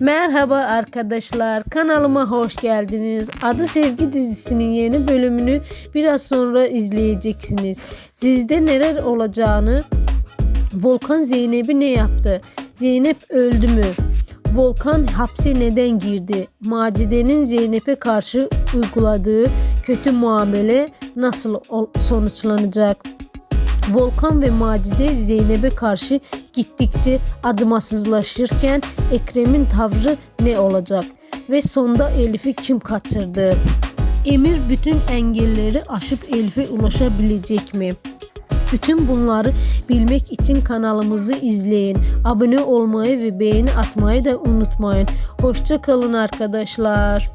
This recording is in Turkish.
Merhaba arkadaşlar, kanalıma hoş geldiniz. Adı Sevgi dizisinin yeni bölümünü biraz sonra izleyeceksiniz. Dizide neler olacağını, Volkan Zeynep'i ne yaptı? Zeynep öldü mü? Volkan hapse neden girdi? Macide'nin Zeynep'e karşı uyguladığı kötü muamele nasıl sonuçlanacak? Volkan ve Macide Zeynep'e karşı gittikçe acımasızlaşırken Ekrem'in tavrı ne olacak? Ve sonda Elif'i kim kaçırdı? Emir bütün engelleri aşıp Elif'e ulaşabilecek mi? Bütün bunları bilmek için kanalımızı izleyin. Abone olmayı ve beğeni atmayı da unutmayın. Hoşça kalın arkadaşlar.